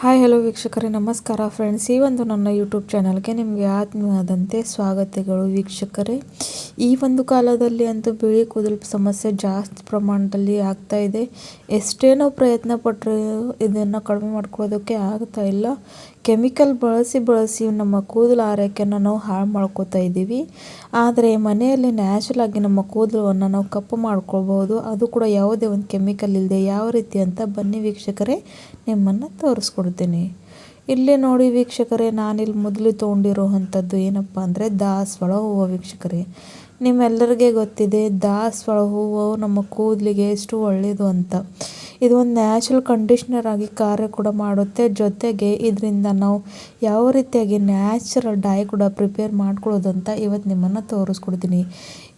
Hi hello ವೀಕ್ಷಕರೇ, ನಮಸ್ಕಾರ friends ಈ ಒಂದು ನನ್ನ ಯೂಟ್ಯೂಬ್ ಚಾನಲ್ಗೆ ನಿಮಗೆ ಆತ್ಮೀಯವಾದಂತೆ ಸ್ವಾಗತಗಳು ವೀಕ್ಷಕರೇ. ಈ ಒಂದು ಕಾಲದಲ್ಲಿ ಅಂತೂ ಬಿಳಿ ಕೂದಲು ಸಮಸ್ಯೆ ಜಾಸ್ತಿ ಪ್ರಮಾಣದಲ್ಲಿ ಆಗ್ತಾ ಇದೆ. ಎಷ್ಟೇ ನಾವು ಪ್ರಯತ್ನ ಪಟ್ಟರೆ ಇದನ್ನು ಕಡಿಮೆ ಮಾಡ್ಕೊಳ್ಳೋದಕ್ಕೆ ಆಗ್ತಾ ಇಲ್ಲ. ಕೆಮಿಕಲ್ ಬಳಸಿ ಬಳಸಿ ನಮ್ಮ ಕೂದಲು ಆರೈಕೆಯನ್ನು ನಾವು ಹಾಳು ಮಾಡ್ಕೋತಾ ಇದ್ದೀವಿ. ಆದರೆ ಮನೆಯಲ್ಲಿ ನ್ಯಾಚುರಲ್ ಆಗಿ ನಮ್ಮ ಕೂದಲನ್ನು ನಾವು ಕಪ್ಪು ಮಾಡ್ಕೊಳ್ಬೋದು ಅದು ಕೂಡ ಯಾವುದೇ ಒಂದು ಕೆಮಿಕಲ್ ಇಲ್ಲದೆ ಯಾವ ರೀತಿ ಅಂತ ಬನ್ನಿ ವೀಕ್ಷಕರೇ, ನಿಮ್ಮನ್ನು ತೋರಿಸ್ಕೊಡ್ತೀನಿ. ಇಲ್ಲಿ ನೋಡಿ ವೀಕ್ಷಕರೇ, ನಾನಿಲ್ಲಿ ಮೊದಲು ತೊಗೊಂಡಿರೋವಂಥದ್ದು ಏನಪ್ಪ ಅಂದರೆ ದಾಸವಾಳ ಹೂವು ವೀಕ್ಷಕರೇ. ನಿಮ್ಮೆಲ್ಲರಿಗೆ ಗೊತ್ತಿದೆ ದಾಸವಾಳ ಹೂವು ನಮ್ಮ ಕೂದಲಿಗೆ ಎಷ್ಟು ಒಳ್ಳೆಯದು ಅಂತ. ಇದು ಒಂದು ನ್ಯಾಚುರಲ್ ಕಂಡೀಷ್ನರ್ ಆಗಿ ಕಾರ್ಯ ಕೂಡ ಮಾಡುತ್ತೆ. ಜೊತೆಗೆ ಇದರಿಂದ ನಾವು ಯಾವ ರೀತಿಯಾಗಿ ನ್ಯಾಚುರಲ್ ಡೈ ಕೂಡ ಪ್ರಿಪೇರ್ ಮಾಡ್ಕೊಳ್ಳೋದು ಅಂತ ಇವತ್ತು ನಿಮ್ಮನ್ನು ತೋರಿಸ್ಕೊಡ್ತೀನಿ.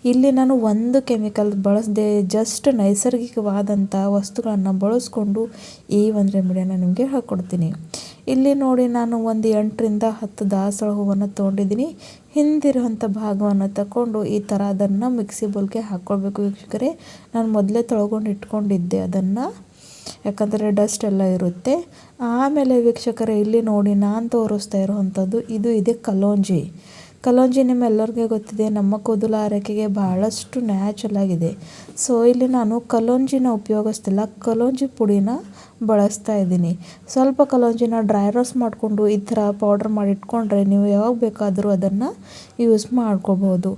ಇಲ್ಲಿ ನಾನು ಒಂದು ಕೆಮಿಕಲ್ ಬಳಸದೆ ಜಸ್ಟ್ ನೈಸರ್ಗಿಕವಾದಂಥ ವಸ್ತುಗಳನ್ನು ಬಳಸಿಕೊಂಡು ಈ ಒಂದು ರೆಮಿಡಿಯನ್ನು ನಿಮಗೆ ಹಾಕ್ಕೊಡ್ತೀನಿ ಇಲ್ಲಿ ನೋಡಿ ನಾನು ಒಂದು ಎಂಟರಿಂದ ಹತ್ತು ದಾಸಳ ಹೂವನ್ನು ತೊಗೊಂಡಿದ್ದೀನಿ. ಹಿಂದಿರುವಂಥ ಭಾಗವನ್ನು ತಗೊಂಡು ಈ ಥರ ಅದನ್ನು ಮಿಕ್ಸಿ ಬೌಲ್ಗೆ ಹಾಕ್ಕೊಳ್ಬೇಕು ವೀಕ್ಷಕರೇ. ನಾನು ಮೊದಲೇ ತೊಳ್ಕೊಂಡು ಇಟ್ಕೊಂಡಿದ್ದೆ ಅದನ್ನು. ಯಾಕಂದರೆ ಡಸ್ಟ್ ಎಲ್ಲ ಇರುತ್ತೆ. ಆಮೇಲೆ ವೀಕ್ಷಕರೇ, ಇಲ್ಲಿ ನೋಡಿ ನಾನು ತೋರಿಸ್ತಾ ಇರುವಂಥದ್ದು ಇದು ಇದೆ ಕಲೋಂಜಿ. ಕಲೋಂಜಿ ನಿಮ್ಮೆಲ್ಲರಿಗೆ ಗೊತ್ತಿದೆ, ನಮ್ಮ ಕೂದಲು ಆರೈಕೆಗೆ ಬಹಳಷ್ಟು ನ್ಯಾಚುರಲ್ ಆಗಿದೆ. ಸೊ, ಇಲ್ಲಿ ನಾನು ಕಲೋಂಜಿನ ಉಪಯೋಗಿಸ್ತಿಲ್ಲ ಕಲೋಂಜಿ ಪುಡಿನ ಬಳಸ್ತಾ ಇದ್ದೀನಿ. ಸ್ವಲ್ಪ ಕಲೋಂಜಿನ ಡ್ರೈ ರೋಸ್ ಮಾಡಿಕೊಂಡು ಈ ಥರ ಪೌಡ್ರ್ ಮಾಡಿ ಇಟ್ಕೊಂಡ್ರೆ ನೀವು ಯಾವಾಗ ಬೇಕಾದರೂ ಅದನ್ನು ಯೂಸ್ ಮಾಡ್ಕೋಬೋದು.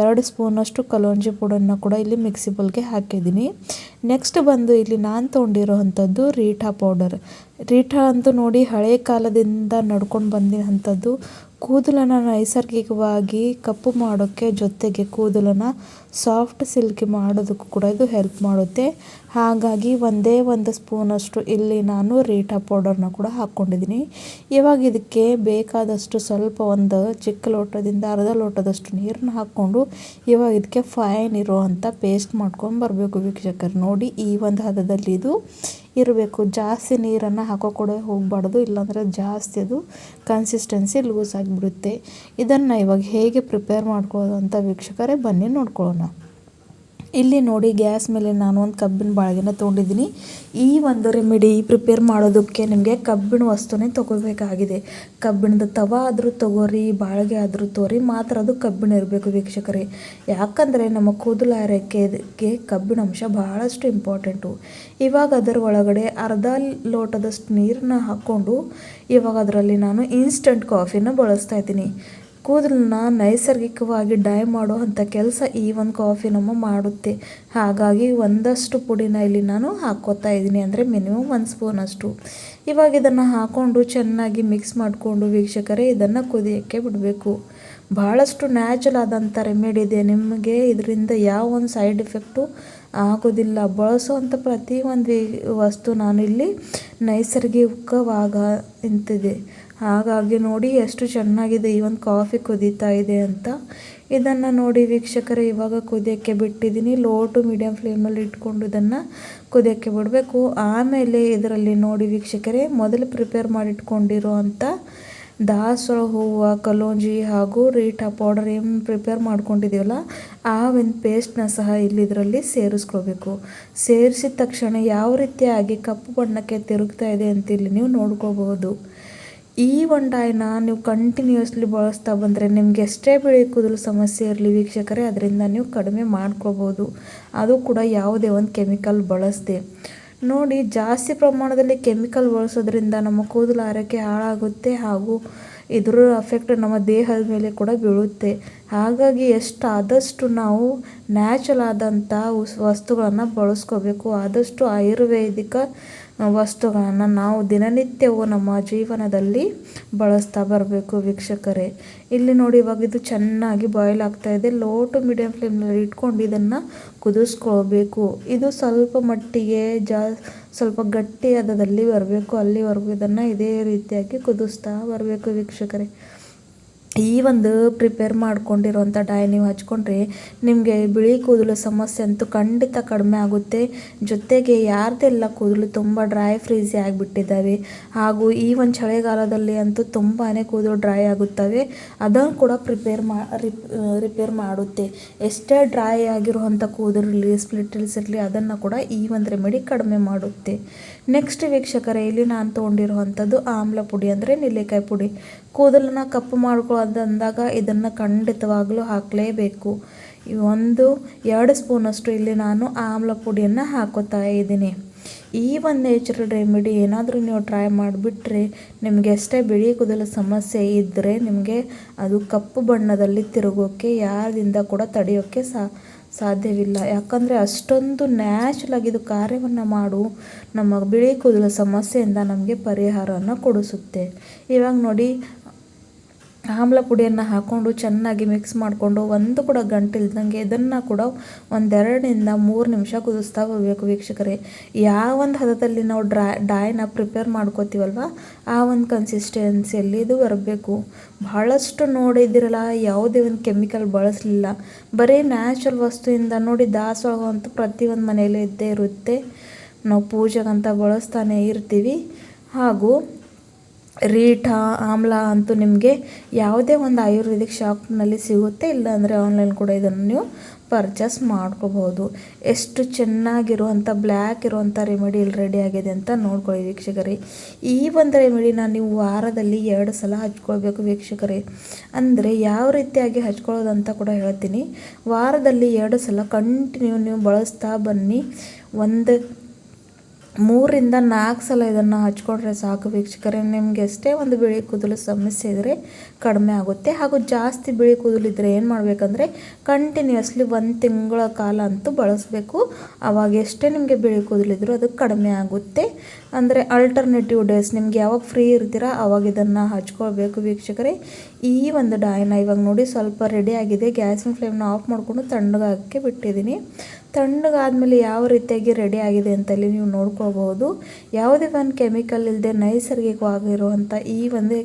ಎರಡು ಸ್ಪೂನಷ್ಟು ಕಲೋಂಜಿ ಪುಡನ್ನು ಕೂಡ ಇಲ್ಲಿ ಮಿಕ್ಸಿ ಬಲ್ಗೆ ಹಾಕಿದ್ದೀನಿ. ನೆಕ್ಸ್ಟ್ ಬಂದು ಇಲ್ಲಿ ನಾನು ತೊಗೊಂಡಿರೋವಂಥದ್ದು ರೀಠಾ ಪೌಡರ್. ರೀಠಾ ಅಂತೂ ನೋಡಿ ಹಳೆ ಕಾಲದಿಂದ ನಡ್ಕೊಂಡು ಬಂದಿರೋಂಥದ್ದು ಕೂದಲನ್ನು ನೈಸರ್ಗಿಕವಾಗಿ ಕಪ್ಪು ಮಾಡೋಕ್ಕೆ ಜೊತೆಗೆ ಕೂದಲನ್ನು ಸಾಫ್ಟ್ ಸಿಲ್ಕಿ ಮಾಡೋದಕ್ಕೂ ಕೂಡ ಇದು ಹೆಲ್ಪ್ ಮಾಡುತ್ತೆ. ಹಾಗಾಗಿ ಒಂದೇ ಒಂದು ಸ್ಪೂನಷ್ಟು ಇಲ್ಲಿ ನಾನು ರೀಟಾ ಪೌಡರ್ನ ಕೂಡ ಹಾಕ್ಕೊಂಡಿದ್ದೀನಿ ಇವಾಗ ಇದಕ್ಕೆ ಬೇಕಾದಷ್ಟು ಸ್ವಲ್ಪ ಒಂದು ಚಿಕ್ಕ ಲೋಟದಿಂದ ಅರ್ಧ ಲೋಟದಷ್ಟು ನೀರನ್ನ ಹಾಕ್ಕೊಂಡು ಇವಾಗ ಇದಕ್ಕೆ ಫೈನ್ ಇರುವಂಥ ಪೇಸ್ಟ್ ಮಾಡ್ಕೊಂಡು ಬರಬೇಕು ವೀಕ್ಷಕರು. ನೋಡಿ ಈ ಒಂದು ಹದದಲ್ಲಿ ಇದು ಇರಬೇಕು. ಜಾಸ್ತಿ ನೀರನ್ನು ಹಾಕೋ ಕೂಡ ಹೋಗಬಾರ್ದು, ಇಲ್ಲಾಂದರೆ ಜಾಸ್ತಿ ಅದು ಕನ್ಸಿಸ್ಟೆನ್ಸಿ ಲೂಸ್ ಆಗಿಬಿಡುತ್ತೆ. ಇದನ್ನು ಇವಾಗ ಹೇಗೆ ಪ್ರಿಪೇರ್ ಮಾಡ್ಕೊಳ್ಳೋದು ಅಂತ ವೀಕ್ಷಕರೇ ಬನ್ನಿ ನೋಡ್ಕೊಳ್ಳೋಣ. ಇಲ್ಲಿ ನೋಡಿ ಗ್ಯಾಸ್ ಮೇಲೆ ನಾನು ಒಂದು ಕಬ್ಬಿನ ಬಾಳಿಗೆನ ತೊಗೊಂಡಿದ್ದೀನಿ. ಈ ಒಂದು ರೆಮಿಡಿ ಪ್ರಿಪೇರ್ ಮಾಡೋದಕ್ಕೆ ನಿಮಗೆ ಕಬ್ಬಿಣ ವಸ್ತುನೇ ತೊಗೋಬೇಕಾಗಿದೆ ಕಬ್ಬಿಣದ ತವ ಆದರೂ ತೊಗೋರಿ, ಬಾಳಿಗೆ ಆದರೂ ತೋರಿ, ಮಾತ್ರ ಅದು ಕಬ್ಬಿಣ ಇರಬೇಕು ವೀಕ್ಷಕರೇ. ಯಾಕಂದರೆ ನಮ್ಮ ಕೂದಲು ಆರೈಕೆಗೆ ಕಬ್ಬಿಣ ಅಂಶ ಬಹಳಷ್ಟು ಇಂಪಾರ್ಟೆಂಟು ಇವಾಗ ಅದರ ಒಳಗಡೆ ಅರ್ಧ ಲೋಟದಷ್ಟು ನೀರನ್ನ ಹಾಕ್ಕೊಂಡು ಇವಾಗ ಅದರಲ್ಲಿ ನಾನು ಇನ್ಸ್ಟಂಟ್ ಕಾಫಿನ ಬಳಸ್ತಾ ಇದ್ದೀನಿ. ಕೂದಲನ್ನ ನೈಸರ್ಗಿಕವಾಗಿ ಡೈ ಮಾಡೋ ಅಂಥ ಕೆಲಸ ಈ ಒಂದು ಕಾಫಿ ಮಾಡುತ್ತೆ. ಹಾಗಾಗಿ ಒಂದಷ್ಟು ಪುಡಿನ ಇಲ್ಲಿ ನಾನು ಹಾಕ್ಕೋತಾ ಇದ್ದೀನಿ ಅಂದರೆ ಮಿನಿಮಮ್ ಒಂದು ಸ್ಪೂನಷ್ಟು ಇವಾಗ ಇದನ್ನು ಹಾಕ್ಕೊಂಡು ಚೆನ್ನಾಗಿ ಮಿಕ್ಸ್ ಮಾಡಿಕೊಂಡು ವೀಕ್ಷಕರೇ ಇದನ್ನು ಕುದಿಯೋಕ್ಕೆ ಬಿಡಬೇಕು. ಭಾಳಷ್ಟು ನ್ಯಾಚುರಲ್ ಆದಂಥ ರೆಮಿಡಿ ಇದೆ. ನಿಮಗೆ ಇದರಿಂದ ಯಾವ ಒಂದು ಸೈಡ್ ಎಫೆಕ್ಟು ಆಗೋದಿಲ್ಲ. ಬಳಸುವಂಥ ಪ್ರತಿಯೊಂದು ವಸ್ತು ವಸ್ತು ಇಲ್ಲಿ ನೈಸರ್ಗಿಕವಾಗ ನಿಂತಿದೆ ಹಾಗಾಗಿ ನೋಡಿ ಎಷ್ಟು ಚೆನ್ನಾಗಿದೆ ಈ ಒಂದು ಕಾಫಿ ಕುದೀತಾ ಇದೆ ಅಂತ. ಇದನ್ನು ನೋಡಿ ವೀಕ್ಷಕರೇ, ಇವಾಗ ಕುದಿಯೋಕ್ಕೆ ಬಿಟ್ಟಿದ್ದೀನಿ. ಲೋ ಟು ಮೀಡಿಯಮ್ ಫ್ಲೇಮಲ್ಲಿ ಇಟ್ಕೊಂಡು ಇದನ್ನು ಕುದಿಯೋಕ್ಕೆ ಬಿಡಬೇಕು. ಆಮೇಲೆ ಇದರಲ್ಲಿ ನೋಡಿ ವೀಕ್ಷಕರೇ, ಮೊದಲು ಪ್ರಿಪೇರ್ ಮಾಡಿಟ್ಕೊಂಡಿರೋ ಅಂಥ ದಾಸವಾಳ ಹೂವು, ಕಲೋಂಜಿ ಹಾಗೂ ರೀಟಾ ಪೌಡರ್ ಏನು ಪ್ರಿಪೇರ್ ಮಾಡ್ಕೊಂಡಿದ್ದೀವಲ್ಲ ಆ ಒಂದು ಪೇಸ್ಟ್ನ ಸಹ ಇಲ್ಲಿ ಇದರಲ್ಲಿ ಸೇರಿಸಿದ ತಕ್ಷಣ ಯಾವ ರೀತಿಯಾಗಿ ಕಪ್ಪು ಬಣ್ಣಕ್ಕೆ ತಿರುಗ್ತಾ ಇದೆ ಅಂತ ಇಲ್ಲಿ ನೀವು ನೋಡ್ಕೋಬಹುದು ಈ ಒಂದು ನೀವು ಕಂಟಿನ್ಯೂಸ್ಲಿ ಬಳಸ್ತಾ ಬಂದರೆ ನಿಮ್ಗೆ ಎಷ್ಟೇ ಬೆಳೆ ಕೂದಲು ಸಮಸ್ಯೆ ಇರಲಿ ವೀಕ್ಷಕರೇ, ಅದರಿಂದ ನೀವು ಕಡಿಮೆ ಮಾಡ್ಕೋಬೋದು. ಅದು ಕೂಡ ಯಾವುದೇ ಒಂದು ಕೆಮಿಕಲ್ ಬಳಸದೆ. ನೋಡಿ, ಜಾಸ್ತಿ ಪ್ರಮಾಣದಲ್ಲಿ ಕೆಮಿಕಲ್ ಬಳಸೋದ್ರಿಂದ ನಮ್ಮ ಕೂದಲು ಆರೈಕೆ ಹಾಳಾಗುತ್ತೆ ಹಾಗೂ ಇದರ ಎಫೆಕ್ಟ್ ನಮ್ಮ ದೇಹದ ಮೇಲೆ ಕೂಡ ಬೀಳುತ್ತೆ. ಹಾಗಾಗಿ ಎಷ್ಟು ಆದಷ್ಟು ನಾವು ನ್ಯಾಚುರಲ್ ಆದಂಥ ವಸ್ತುಗಳನ್ನು ಬಳಸ್ಕೋಬೇಕು. ಆದಷ್ಟು ಆಯುರ್ವೇದಿಕ ವಸ್ತುಗಳನ್ನು ನಾವು ದಿನನಿತ್ಯವೂ ನಮ್ಮ ಜೀವನದಲ್ಲಿ ಬಳಸ್ತಾ ಬರಬೇಕು ವೀಕ್ಷಕರೇ. ಇಲ್ಲಿ ನೋಡಿ ಇವಾಗ ಇದು ಚೆನ್ನಾಗಿ ಬಾಯ್ಲ್ ಆಗ್ತಾ ಇದೆ. ಲೋ ಟು ಮೀಡಿಯಮ್ ಫ್ಲೇಮ್ನಲ್ಲಿ ಇಟ್ಕೊಂಡು ಇದನ್ನು ಕುದಿಸ್ಕೊಳ್ಬೇಕು. ಇದು ಸ್ವಲ್ಪ ಮಟ್ಟಿಗೆ ಜಾ, ಸ್ವಲ್ಪ ಗಟ್ಟಿಯಾದದಲ್ಲಿ ಬರಬೇಕು. ಅಲ್ಲಿವರೆಗೂ ಇದನ್ನು ಇದೇ ರೀತಿಯಾಗಿ ಕುದಿಸ್ತಾ ಬರಬೇಕು ವೀಕ್ಷಕರೇ. ಈ ಒಂದು ಪ್ರಿಪೇರ್ ಮಾಡ್ಕೊಂಡಿರುವಂಥ ಡೈ ನೀವು ಹಚ್ಕೊಂಡ್ರೆ ನಿಮಗೆ ಬಿಳಿ ಕೂದಲು ಸಮಸ್ಯೆ ಅಂತೂ ಖಂಡಿತ ಕಡಿಮೆ ಆಗುತ್ತೆ. ಜೊತೆಗೆ ಯಾರ್ದೆಲ್ಲ ಕೂದಲು ತುಂಬ ಡ್ರೈ ಫ್ರೀಸಿ ಆಗಿಬಿಟ್ಟಿದ್ದಾವೆ ಹಾಗೂ ಈ ಒಂದು ಚಳಿಗಾಲದಲ್ಲಿ ಅಂತೂ ತುಂಬಾ ಕೂದಲು ಡ್ರೈ ಆಗುತ್ತವೆ, ಅದನ್ನು ಕೂಡ ಪ್ರಿಪೇರ್ ಮಾ ರಿಪೇರ್ ಮಾಡುತ್ತೆ. ಎಷ್ಟೇ ಡ್ರೈ ಆಗಿರುವಂಥ ಕೂದಲು ಇರಲಿ ಸ್ಪ್ಲಿಟ್ ಇರಲಿ, ಅದನ್ನು ಕೂಡ ಈ ಒಂದು ರೆಮಿಡಿ ಕಡಿಮೆ ಮಾಡುತ್ತೆ. ನೆಕ್ಸ್ಟ್ ವೀಕ್ಷಕರೇ, ಇಲ್ಲಿ ನಾನು ತೊಗೊಂಡಿರುವಂಥದ್ದು ಆಮ್ಲ ಪುಡಿ ಅಂದರೆ ನೆಲ್ಲಿಕಾಯಿ ಪುಡಿ. ಕೂದಲನ್ನ ಕಪ್ಪು ಮಾಡ್ಕೊಳ್ಳೋದು ಅಂದಾಗ ಇದನ್ನು ಖಂಡಿತವಾಗಲೂ ಹಾಕಲೇಬೇಕು. ಒಂದು ಎರಡು ಸ್ಪೂನಷ್ಟು ಇಲ್ಲಿ ನಾನು ಆಮ್ಲ ಪುಡಿಯನ್ನು ಹಾಕೋತಾ ಇದ್ದೀನಿ. ಈ ಒಂದು ನ್ಯಾಚುರಲ್ ರೆಮಿಡಿ ಏನಾದರೂ ನೀವು ಟ್ರೈ ಮಾಡಿಬಿಟ್ರೆ ನಿಮಗೆ ಅಷ್ಟೇ ಬಿಳಿ ಕೂದಲು ಸಮಸ್ಯೆ ಇದ್ದರೆ ನಿಮಗೆ ಅದು ಕಪ್ಪು ಬಣ್ಣದಲ್ಲಿ ತಿರುಗೋಕ್ಕೆ ಯಾರಿಂದ ಕೂಡ ತಡೆಯೋಕ್ಕೆ ಸಾಧ್ಯವಿಲ್ಲ. ಯಾಕಂದರೆ ಅಷ್ಟೊಂದು ನ್ಯಾಚುರಲ್ ಇದು ಕಾರ್ಯವನ್ನು ಮಾಡು, ನಮ್ಮ ಬಿಳಿ ಕೂದಲು ಸಮಸ್ಯೆಯಿಂದ ನಮಗೆ ಪರಿಹಾರವನ್ನು ಕೊಡಿಸುತ್ತೆ. ಇವಾಗ ನೋಡಿ ಆಮ್ಲ ಪುಡಿಯನ್ನು ಹಾಕ್ಕೊಂಡು ಚೆನ್ನಾಗಿ ಮಿಕ್ಸ್ ಮಾಡಿಕೊಂಡು ಒಂದು ಕೂಡ ಗಂಟಿಲ್ದಂಗೆ ಇದನ್ನು ಕೂಡ ಒಂದೆರಡರಿಂದ ಮೂರು ನಿಮಿಷ ಕುದಿಸ್ತಾ ಹೋಗಬೇಕು ವೀಕ್ಷಕರೇ. ಯಾವ ಒಂದು ಹದದಲ್ಲಿ ನಾವು ಡ್ರಾ ಡಾಯ್ನ ಪ್ರಿಪೇರ್ ಮಾಡ್ಕೋತೀವಲ್ವ? ಆ ಒಂದು ಕನ್ಸಿಸ್ಟೆನ್ಸಿಯಲ್ಲಿ ಇದು ಬರಬೇಕು. ಭಾಳಷ್ಟು ನೋಡಿದಿರಲ್ಲ ಯಾವುದೇ ಒಂದು ಕೆಮಿಕಲ್ ಬಳಸಲಿಲ್ಲ. ಬರೀ ನ್ಯಾಚುರಲ್ ವಸ್ತುವಿಂದ ನೋಡಿ ದಾಸವಾಳ ಅಂತೂ ಪ್ರತಿಯೊಂದು ಮನೆಯಲ್ಲೂ ಇದ್ದೇ ಇರುತ್ತೆ. ನಾವು ಪೂಜೆಗಂತ ಬಳಸ್ತಾನೆ ಇರ್ತೀವಿ. ಹಾಗೂ ರೀಠಾ ಆಮ್ಲ ಅಂತೂ ನಿಮಗೆ ಯಾವುದೇ ಒಂದು ಆಯುರ್ವೇದಿಕ್ ಶಾಪ್ನಲ್ಲಿ ಸಿಗುತ್ತೆ. ಇಲ್ಲಾಂದರೆ ಆನ್ಲೈನ್ ಕೂಡ ಇದನ್ನು ನೀವು ಪರ್ಚೇಸ್ ಮಾಡ್ಕೋಬೋದು ಎಷ್ಟು ಚೆನ್ನಾಗಿರುವಂಥ, ಬ್ಲ್ಯಾಕ್ ಇರುವಂಥ ರೆಮಿಡಿ ಇಲ್ಲಿ ರೆಡಿ ಆಗಿದೆ ಅಂತ ನೋಡ್ಕೊಳ್ಳಿ ವೀಕ್ಷಕರೇ. ಈ ಒಂದು ರೆಮಿಡಿನ ನೀವು ವಾರದಲ್ಲಿ ಎರಡು ಸಲ ಹಚ್ಕೊಳ್ಬೇಕು ವೀಕ್ಷಕರೇ. ಅಂದರೆ ಯಾವ ರೀತಿಯಾಗಿ ಹಚ್ಕೊಳ್ಳೋದಂತ ಕೂಡ ಹೇಳ್ತೀನಿ. ವಾರದಲ್ಲಿ ಎರಡು ಸಲ ಕಂಟಿನ್ಯೂ ನೀವು ಬಳಸ್ತಾ ಬನ್ನಿ. ಒಂದು ಮೂರಿಂದ ನಾಲ್ಕು ಸಲ ಇದನ್ನು ಹಚ್ಕೊಂಡ್ರೆ ಸಾಕು ವೀಕ್ಷಕರೇ. ನಿಮಗೆ ಎಷ್ಟೇ ಒಂದು ಬಿಳಿ ಕೂದಲು ಸಮಸ್ಯೆ ಇದ್ದರೆ ಕಡಿಮೆ ಆಗುತ್ತೆ. ಹಾಗೂ ಜಾಸ್ತಿ ಬಿಳಿ ಕೂದಲು ಇದ್ದರೆ ಏನು ಮಾಡಬೇಕಂದ್ರೆ ಕಂಟಿನ್ಯೂಸ್ಲಿ ಒಂದು ತಿಂಗಳ ಕಾಲ ಅಂತೂ ಬಳಸಬೇಕು. ಅವಾಗ ನಿಮಗೆ ಬಿಳಿ ಕೂದಲು ಇದ್ದರೂ ಅದು ಕಡಿಮೆ ಆಗುತ್ತೆ. ಅಂದರೆ ಅಲ್ಟರ್ನೇಟಿವ್ ಡೇಸ್ ನಿಮ್ಗೆ ಯಾವಾಗ ಫ್ರೀ ಇರ್ತೀರ ಅವಾಗ ಇದನ್ನು ಹಚ್ಕೊಳ್ಬೇಕು ವೀಕ್ಷಕರೇ. ಈ ಒಂದು ಡಾಯ್ನ ಇವಾಗ ನೋಡಿ ಸ್ವಲ್ಪ ರೆಡಿ ಆಗಿದೆ. ಗ್ಯಾಸಿನ ಫ್ಲೇಮ್ನ ಆಫ್ ಮಾಡಿಕೊಂಡು ತಣ್ಣಗಾಗಕ್ಕೆ ಬಿಟ್ಟಿದ್ದೀನಿ. ತಣ್ಣಗಾದಮೇಲೆ ಯಾವ ರೀತಿಯಾಗಿ ರೆಡಿ ಆಗಿದೆ ಅಂತಲ್ಲಿ ನೀವು ನೋಡ್ಕೋಬಹುದು ಯಾವುದೇ ಒಂದು ಕೆಮಿಕಲ್ ಇಲ್ಲದೆ ನೈಸರ್ಗಿಕವಾಗಿರುವಂಥ ಈ ಒಂದು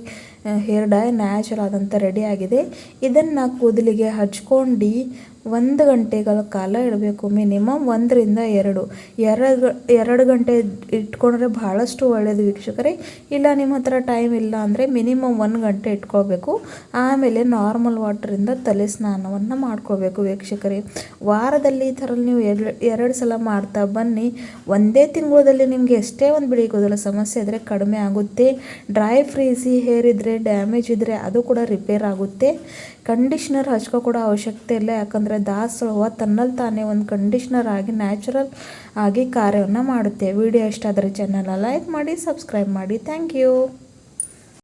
ಹೇರ್ ಡೈ ನ್ಯಾಚುರಲ್ ಆದಂಥ ರೆಡಿ ಆಗಿದೆ. ಇದನ್ನು ಕೂದಲಿಗೆ ಹಚ್ಕೊಂಡು ಒಂದು ಗಂಟೆಗಳ ಕಾಲ ಇಡಬೇಕು. ಮಿನಿಮಮ್ ಒಂದರಿಂದ ಎರಡು. ಎರಡು ಎರಡು ಗಂಟೆ ಇಟ್ಕೊಂಡ್ರೆ ಭಾಳಷ್ಟು ಒಳ್ಳೆಯದು ವೀಕ್ಷಕರೇ. ಇಲ್ಲ ನಿಮ್ಮ ಹತ್ರ ಟೈಮ್ ಇಲ್ಲ ಅಂದರೆ ಮಿನಿಮಮ್ ಒಂದು ಗಂಟೆ ಇಟ್ಕೋಬೇಕು. ಆಮೇಲೆ ನಾರ್ಮಲ್ ವಾಟರಿಂದ ತಲೆ ಸ್ನಾನವನ್ನು ಮಾಡ್ಕೋಬೇಕು ವೀಕ್ಷಕರೇ. ವಾರದಲ್ಲಿ ಈ ಥರ ನೀವು ಎರಡು ಎರಡು ಸಲ ಮಾಡ್ತಾ ಬನ್ನಿ. ಒಂದೇ ತಿಂಗಳಲ್ಲಿ ನಿಮಗೆ ಎಷ್ಟೇ ಒಂದು ಬಿಳಿ ಕೂದಲು ಸಮಸ್ಯೆ ಇದ್ದರೆ ಕಡಿಮೆ ಆಗುತ್ತೆ. ಡ್ರೈ ಫ್ರೀಸಿ ಹೇರ್ ಡ್ಯಾಮೇಜ್ ಇದ್ದರೆ ಅದು ಕೂಡ ರಿಪೇರ್ ಆಗುತ್ತೆ. ಕಂಡೀಷ್ನರ್ ಹಚ್ಕೋ ಕೂಡ ಅವಶ್ಯಕತೆ ಇಲ್ಲ. ಯಾಕಂದರೆ ದಾಸವಾಳ ತನ್ನಲ್ಲಿ ತಾನೇ ಒಂದು ಕಂಡೀಷ್ನರ್ ಆಗಿ ನ್ಯಾಚುರಲ್ ಆಗಿ ಕಾರ್ಯವನ್ನು ಮಾಡುತ್ತೆ. ವಿಡಿಯೋ ಇಷ್ಟ ಆದರೆ ಚಾನಲ್ನ ಲೈಕ್ ಮಾಡಿ ಸಬ್ಸ್ಕ್ರೈಬ್ ಮಾಡಿ. Thank you